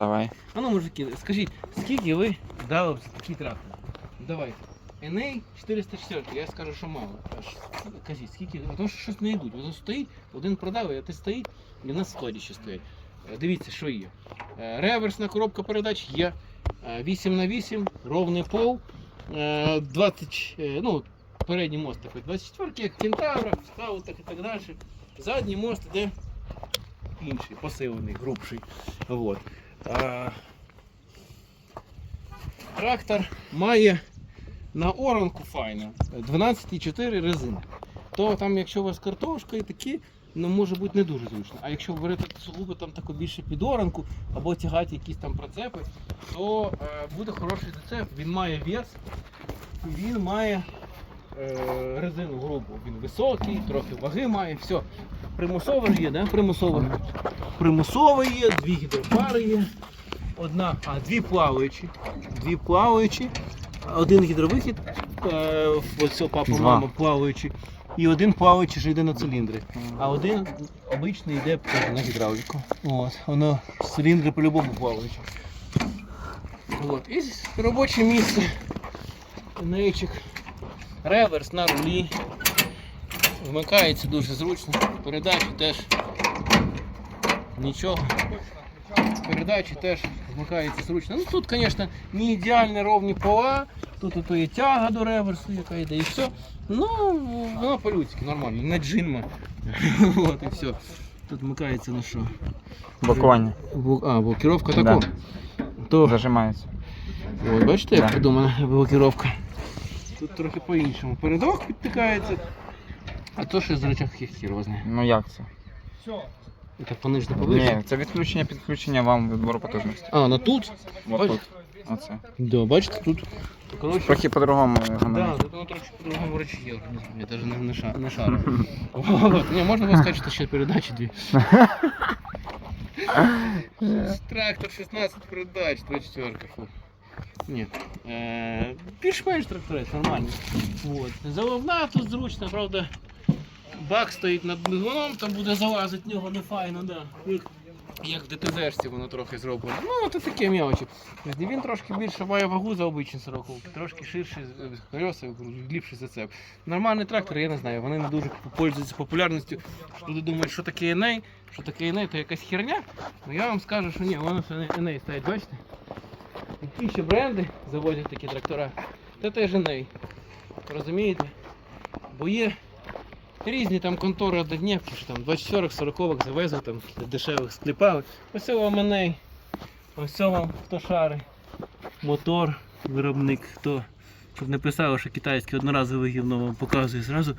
Давай. А ну, мужики, скажіть, скільки ви дали такий трактор? Давайте. NA 404, я скажу, що мало. Аж Кажіть, скільки, а то що щось не йдуть. Воно стоїть, один продав, а ти стоїть, і в складі ще стоять. Е, Дивіться, що є. Е, Реверсна коробка передач є. Е, 8 на 8 ровний пол. Е, 20, е, ну, передній мост такий 24, як кентавра, скаутах і так далі. Задній мост іде інший, посилений, грубший. Вот. Трактор має на оранку файно 12,4 резини. То там, якщо у вас картошка і такі, ну може бути не дуже зручно. А якщо берете сугубо там таку більше під оранку або тягати якісь там прицепи, то е, буде хороший зацеп. Він має вес він має е, резину грубу. Він високий, трохи ваги має, все. Примусове ж є, да? Примусове. Примусове є, дві гідропари є. Одна, а дві плаваючі. Дві плаваючі. Один гідровихід, е, ось цього папа, мама плаваючий. І один плаваючий що йде на циліндри. А один обичний йде на гідравліку. От, воно циліндри по-любому плаваючі. От. І робоче місце. Нейчик. Реверс на рулі. Вмикається дуже зручно. Передачі теж нічого. Передачі теж вмикається зручно. Ну тут, звісно, не ідеально ровні пола. Тут ото є тяга до реверсу, яка йде, і все. Ну, воно по-людськи, нормально, не джинма. От і все. Тут вмикається на що? Блокування. А, блокировка Да. То, Зажимається. от, бачите, як Да. придумана блокировка. Тут трохи по-іншому. Передок підтикається. А то ще з речах хір знає. Ну як це? Це понижне повище. Ні, це відключення підключення вам відбору потужності. А, ну тут. От Оце. Да, бачите, тут. Коротше, Трохи по-другому. Да, тут воно трохи по-другому речі є організм. Я навіть не, не, ша, не шарю. Вот. Не, можна було сказати, що ще передачі дві. Трактор 16 передач, 24 фу. Ні. Е, більш-менш тракторець, нормально. Вот. Заливна тут зручно, правда. Бак стоїть над двигуном, там буде залазити в нього не файно, да. Як, в ДТЗшці воно трохи зроблено. Ну, це таке мелочі. Тобто Він трошки більше має вагу за обичні сороковки, трошки ширший е, колеса, глибший зацеп. Нормальний трактор, я не знаю, вони не дуже пользуються популярністю. Люди думають, що таке Еней, що таке Еней, то якась херня. Ну я вам скажу, що ні, воно все Еней стоять, бачите? І ще бренди заводять такі трактора. Це теж Еней. Розумієте? Бо є різні там контори однодневки, що там 24 40 завезли, там дешевих скліпали. Ось це вам Еней. Ось це вам хто шари. Мотор, виробник, хто. Щоб не писали, що китайське одноразове гівно вам показує зразу.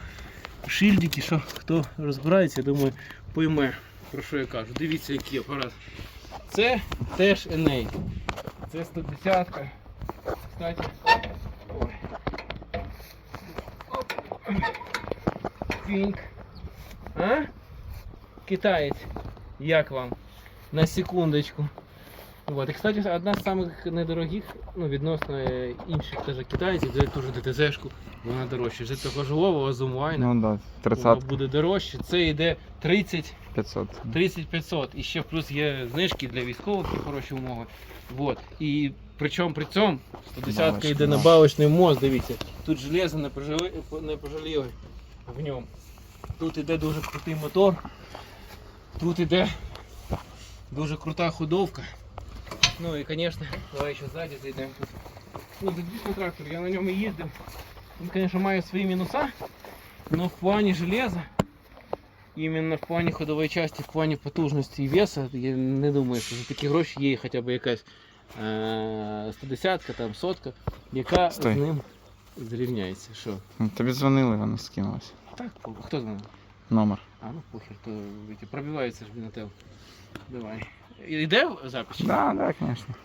Шильдики, що хто розбирається, я думаю, пойме, про що я кажу. Дивіться, який апарат. Це теж Еней. Це 110 ка Кстати. Ой. Оп. Фінк. А? Китаєць. Як вам? На секундочку. Вот. І, кстати, одна з самих недорогих, ну, відносно е, інших теж китайців, це теж ДТЗ-шку, вона дорожча. Вже того живого Zoom Ну да, Вона буде дорожче. Це йде 30 500. 30 500. І ще плюс є знижки для військових хороші умови. Вот. І причому при цьому 110 Балочний йде на балочний мост, дивіться. Тут железо не пожаліли в ньому. Тут іде дуже крутий мотор. Тут іде дуже крута ходовка. Ну і звісно, давай ще ззаді зайдемо тут. Ну, це дійсно трактор, я на ньому їздив. Він, звісно, має свої мінуса, але в плані железа Іменно в плані ходової частини, в плані потужності і веса, я не думаю, що за такі гроші є хоча б якась е, 110 там, сотка, яка Стой. з ним зрівняється. Що? Ну, Тобі дзвонили, вони скинулися. Так, хто дзвонив? Номер. А, ну похер, то пробивається ж бінател. Давай. Іде запис? Да, да, звісно.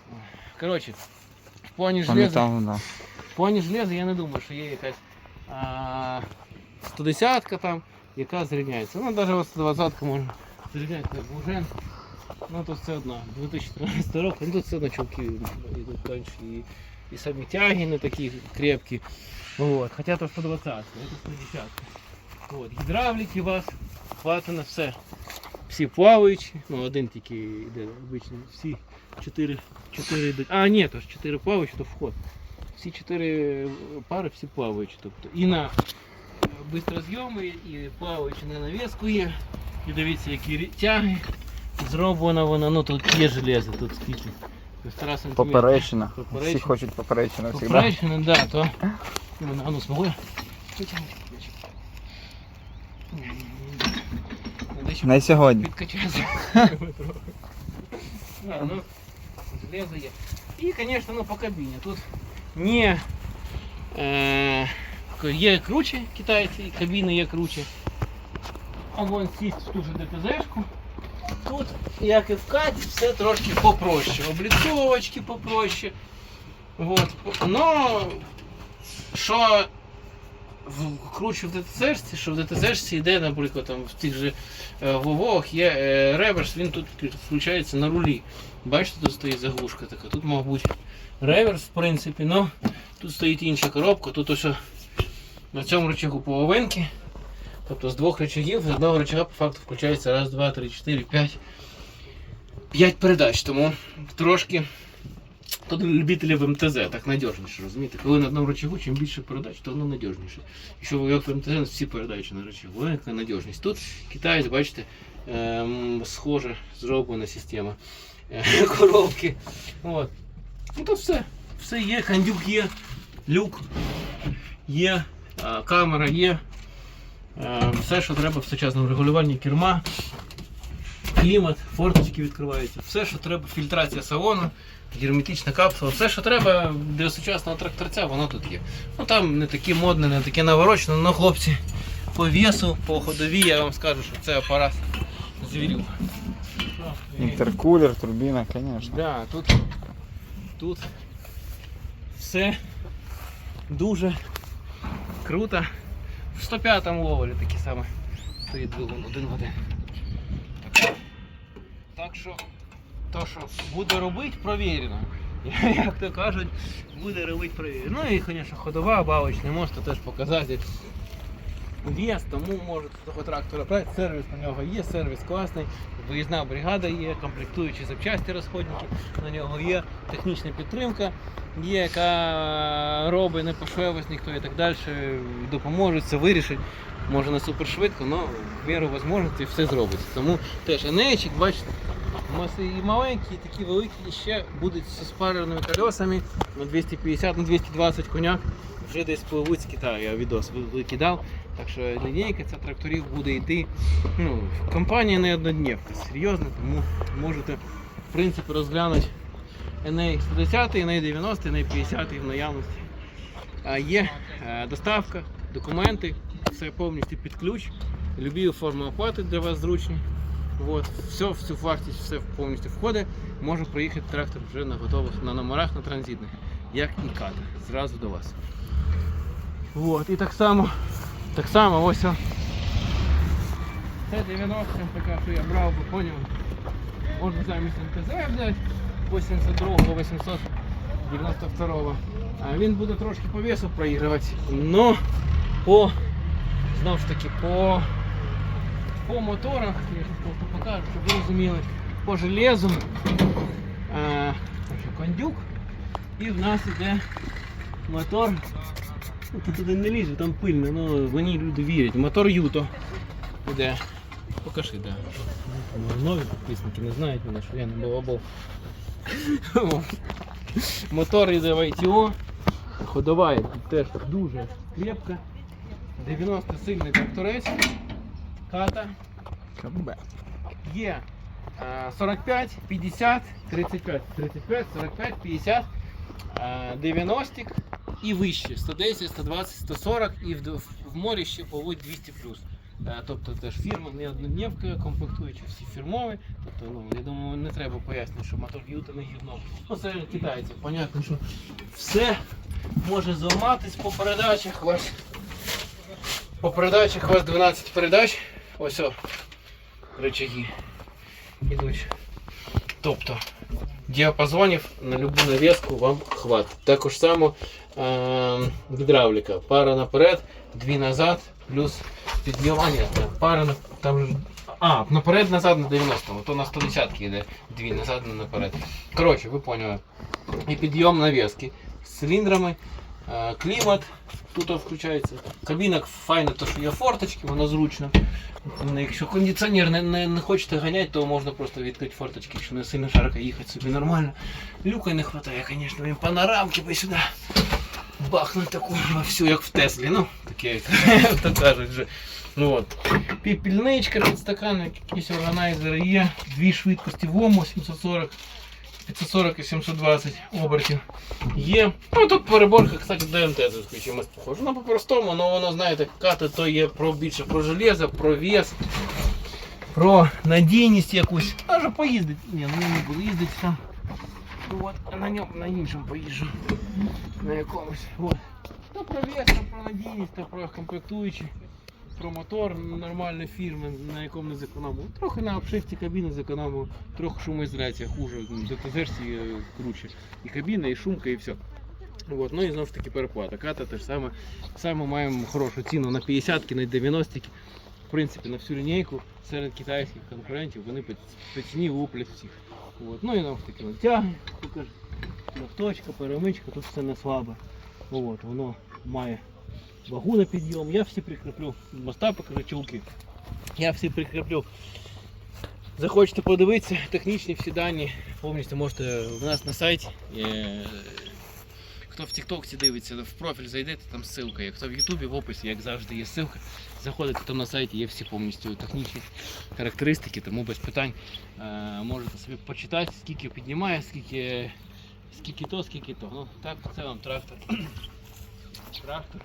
Коротше, в плані железа, металу, да. в плані железа я не думаю, що є якась а, 110 там, яка зрівняється. Ну, навіть ось 120 можна зрівняти як Бужен. Ну тут все одно. 2013 рок, ну тут все одно чулки йдуть тонші. І, і самі тяги не такі крепкі. Вот. Хоча то 120, это 110. Вот. Гідравліки у вас хватить на все. всі плаваючі, ну один тільки йде обичний, всі чотири, чотири йдуть. А, ні, то ж чотири плаваючі, то вход. Всі чотири пари, всі плаваючі. Тобто і на е, бистрозйоми, і плаваючі на навіску є. І дивіться, які тяги. Зроблена вона, ну тут є железо, тут скільки. Півтора сантиметра. Поперечина. Всі Поперечина. хочуть поперечину завжди. Поперечина, да, то. Ну, А ну, смогу Не сьогодні. підкачати. Не, ну, железо є. І, звісно, ну, по кабіні. Тут не е, є круче китайці, і кабіни є круче. А вон сість в ту же ДТЗшку. Тут, як і в Каті, все трошки попроще. Обліцовочки попроще. Вот. Но що в, круче в ДТЗшці, що в ДТЗшці йде, наприклад, там в тих же е, Вовох є е, реверс, він тут включається на рулі. Бачите, тут стоїть заглушка така. Тут, мабуть, реверс, в принципі, но тут стоїть інша коробка, тут ось на цьому рычагу половинки. Тобто з двох рычагів, з одного рычага по факту включається раз, два, три, чотири, п'ять. П'ять передач, тому трошки Тут любителів МТЗ так надіжніше, розумієте? Коли на одному рычагу, чим більше передач, то воно надіжніше. Якщо ви як в МТЗ, всі передачі на рычагу, велика надіжність. Тут китаєць, бачите, ем, схоже зроблена система е, коробки. От. Ну тут все. Все є, кондюк є, люк є, е, камера є. Е, Все, що треба в сучасному регулюванні керма, клімат, форточки відкриваються. Все, що треба, фільтрація салону герметична капсула, все, що треба для сучасного тракторця, воно тут є. Ну там не таке модне, не таке наворочене, але хлопці по весу, по ходові, я вам скажу, що це апарат звірю. Інтеркулер, турбіна, звісно. Да, тут, тут все дуже круто. В 105-му ловелі такі саме стоїть двигун один в один. Так, що, то, що буде робити, провірено. Як то кажуть, буде робити провірено. Ну і, звісно, ходова, бавочний мост, теж показатель. Вес, тому можете того трактора брати, сервіс на нього є, сервіс класний, виїзна бригада є, комплектуючі запчасті розходники, на нього є технічна підтримка, є, яка робить не пошвевость ніхто і так далі, допоможе, це вирішить. Може не супер швидко, але в міру можливості все зробить. Тому теж енейчик, бачите, у нас і маленькі, і такі великі, і ще будуть з спареними колесами на 250 на 220 коняк. Вже десь пливуть з Китаю, я відос викидав. Так що лінійка ця тракторів буде йти. Ну, компанія не однодневка, серйозно, тому можете в принципі розглянути NA 110, NA 90, NA 50 в наявності. А є е, доставка, документи, все повністю під ключ. Любі форми оплати для вас зручні. От, все, в цю вартість все повністю входить. Може проїхати трактор вже на готових на номерах на транзитних, як і ката, зразу до вас. От, і так само, так само ось. о. Це 90 така, що я брав, ви поняли. Можна замість МТЗ взяти 82-го, 892-го. А він буде трошки по весу проігрувати. Но по, знову ж таки, по, по моторах, я щас просто покажу, щоб ви розуміли, по железу, а, кондюк, і в нас іде мотор. Тут туди не лізе, там пильно, ну мені люди вірять. Мотор Юто. Іде. Покажи, де. Нові підписники не знають мене, що я не балабол. Мотор йде в ITO. Ходова теж дуже крепка. 90 сильний тракторець. Ката. КБ. Є е, 45, 50, 35, 35, 45, 50, е, 90 і вище. 110, 120, 140 і в, морі ще поводь 200 плюс. Е, Тобто теж фірма не однодневка, комплектуючі всі фірмові. Тобто, ну, я думаю, не треба пояснити, що мотор Юта не гівно. Ну, це китайці, понятно, що все може зламатись по передачах. Вас по передачах у вас 12 передач. Ось о, рычаги ідуть. Тобто діапазонів на любу нав'язку вам хватить. Також само е, гідравліка. Пара наперед, дві назад, плюс підбивання. Пара на- там же А, наперед, назад на 90-му, то на 110 йде дві, назад не наперед. Коротше, ви поняли. І підйом нав'язки з циліндрами, е, Клімат, тут включається. Кабіна файна, то що є форточки, воно зручно. Ну, Якщо кондиціонер не, не, не хочете ганяти, то можна просто відкрити форточки, якщо не сильно жарко їхати собі нормально. Люка не вистачає, звісно, панорамки би сюди. Бахнуть таку всю, як в Теслі. Ну, таке, як то кажуть вже. Ну от. Піпільничка, підстаканник, якісь органайзери є. Дві швидкості в ОМО 740, 540 і 720 обертів. Є. Ну тут переборка, кстати, ДМТ з чимось похоже. Ну по-простому, але воно, знаєте, кати то є про більше про железо, про вес, про надійність якусь. Може поїздить. Ні, ну не буду їздити сам. Ну, От, на ньому на іншому поїжджу. На якомусь. От. То про вес, то про надійність, то про комплектуючі, про мотор нормальної фірми, на якому не зекономив. Трохи на обшивці кабіни зекономив, трохи шумоізоляція хуже, ДТЗ круче. І кабіна, і шумка, і все. От, ну і знову ж таки переплата. Ката теж саме. Саме маємо хорошу ціну на 50-ки, на 90-ки. В принципі, на всю лінійку серед китайських конкурентів вони по, ціні луплять всіх. От. Ну і нам такі от тяги, покажу. Нафточка, перемичка, тут все не слабе. От, воно має вагу на підйом. Я всі прикріплю. Моста покажу чулки. Я всі прикріплю. Захочете подивитися, технічні всі дані повністю можете в нас на сайті. Е, Хто в TikTok дивиться, в профіль зайдете, там ссылка є. Хто в Ютубі в описі, як завжди, є ссылка. Заходите, там на сайті є всі повністю технічні характеристики, тому без питань е, можете собі почитати, скільки піднімає, скільки, скільки то, скільки то. Ну, так, це вам трактор. Трактор.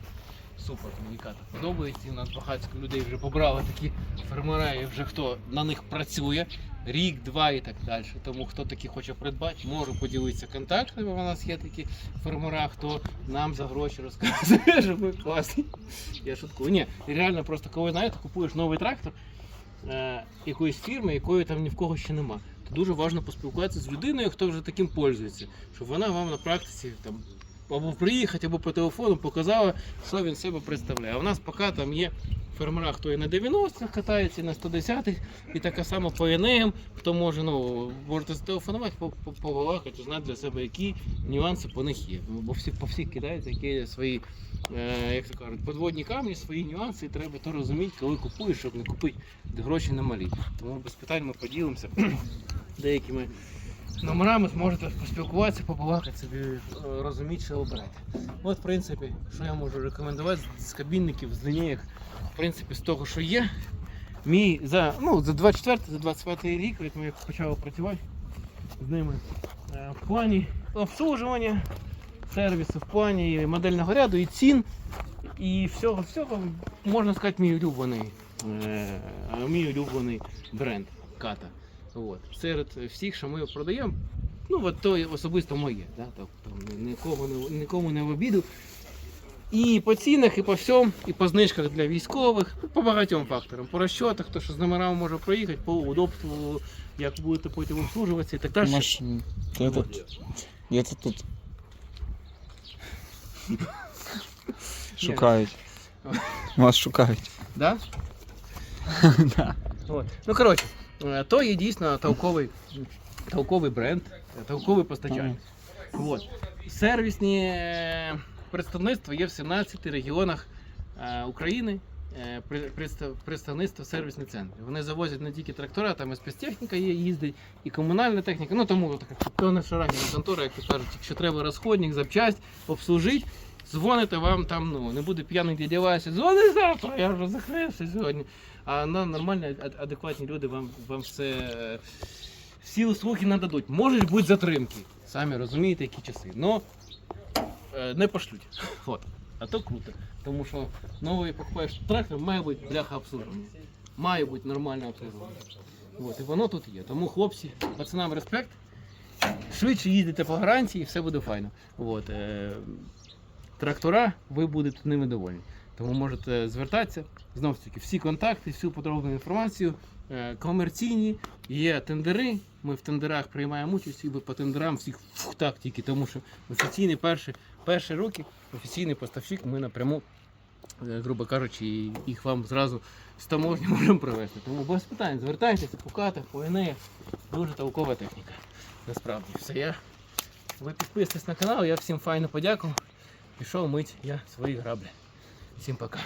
Супер, мені ката подобається. У нас багато людей вже побрали такі фермера, і вже хто на них працює, рік, два і так далі. Тому хто такі хоче придбати, може поділитися контактами. У нас є такі фермера, хто нам за гроші розказує, що ми класні. Я шуткую. Ні, реально просто коли знаєте, купуєш новий трактор е, якоїсь фірми, якої там ні в кого ще нема. Дуже важливо поспілкуватися з людиною, хто вже таким пользується, щоб вона вам на практиці там або приїхати, або по телефону показала, що він себе представляє. А у нас поки там є фермера, хто і на 90-х катається, і на 110-х, і така сама по ЕНЕМ, хто може, ну, можете зателефонувати, по- по- побалакати, узнати для себе, які нюанси по них є. Бо всі, по всіх китайцях які є свої, е, як то кажуть, подводні камні, свої нюанси, і треба то розуміти, коли купуєш, щоб не купити, гроші немалі. Тому без питань ми поділимося деякими номерами зможете поспілкуватися, побалакати е, розуміти, що оберете. От, в принципі, що я можу рекомендувати з- кабінників, з лінійок, в принципі, з того, що є. Мій за, ну, за 24 за 25 рік, як ми почали працювати з ними е, в плані обслуговування, сервісу, в плані модельного ряду, і цін, і всього, всього, можна сказати, мій улюблений, е, мій улюблений бренд Ката. От. Серед всіх, що ми продаємо, ну от то особисто моє, да? тобто нікого нікому не в обіду. І по цінах, і по всьому, і по знижках для військових, ну, по багатьом факторам, по розчотах, то що з номерами може проїхати, по удобству, як будете потім обслужуватися і так далі. Машин. Где-то, где-то тут. Шукають. Вас шукають. Да? Да. От. Ну, коротше, то є дійсно толковий, толковий бренд, е, толковий постачальник. От. Сервісні е, представництва є в 17 регіонах е, України. е, Представництво сервісні центри. Вони завозять не тільки трактора, там і спецтехніка є, їздить, і комунальна техніка. Ну тому така певна шарагіна контора, як кажуть, якщо треба розходник, запчасть, обслужити, дзвоните вам там, ну не буде п'яний дядя Вася, дзвони завтра, я вже закрився сьогодні. А на нормальні, адекватні люди вам, вам все, всі услуги нададуть. Можуть бути затримки. Самі розумієте, які часи. Но е, не пошлють. От. А то круто. Тому що новий покупаєш трактор, має бути бляха обслуговування. Має бути нормальне обслуговування. От, і воно тут є. Тому хлопці, пацанам респект. Швидше їздите по гарантії, все буде файно. От, е, трактора, ви будете ними довольні. Тому можете звертатися. Знову ж таки, всі контакти, всю подробну інформацію. е, Комерційні, є тендери. Ми в тендерах приймаємо участь і ви по тендерам всіх фух, так тільки, тому що офіційний перші, перші роки офіційний поставщик ми напряму е, грубо кажучи, їх вам зразу з таможні можемо привезти. Тому без питань звертайтеся по катах, по інеях. Дуже толкова техніка. Насправді все. Я... Ви підписуйтесь на канал, я всім файно подякував. Пішов мить я свої граблі. Всім пока.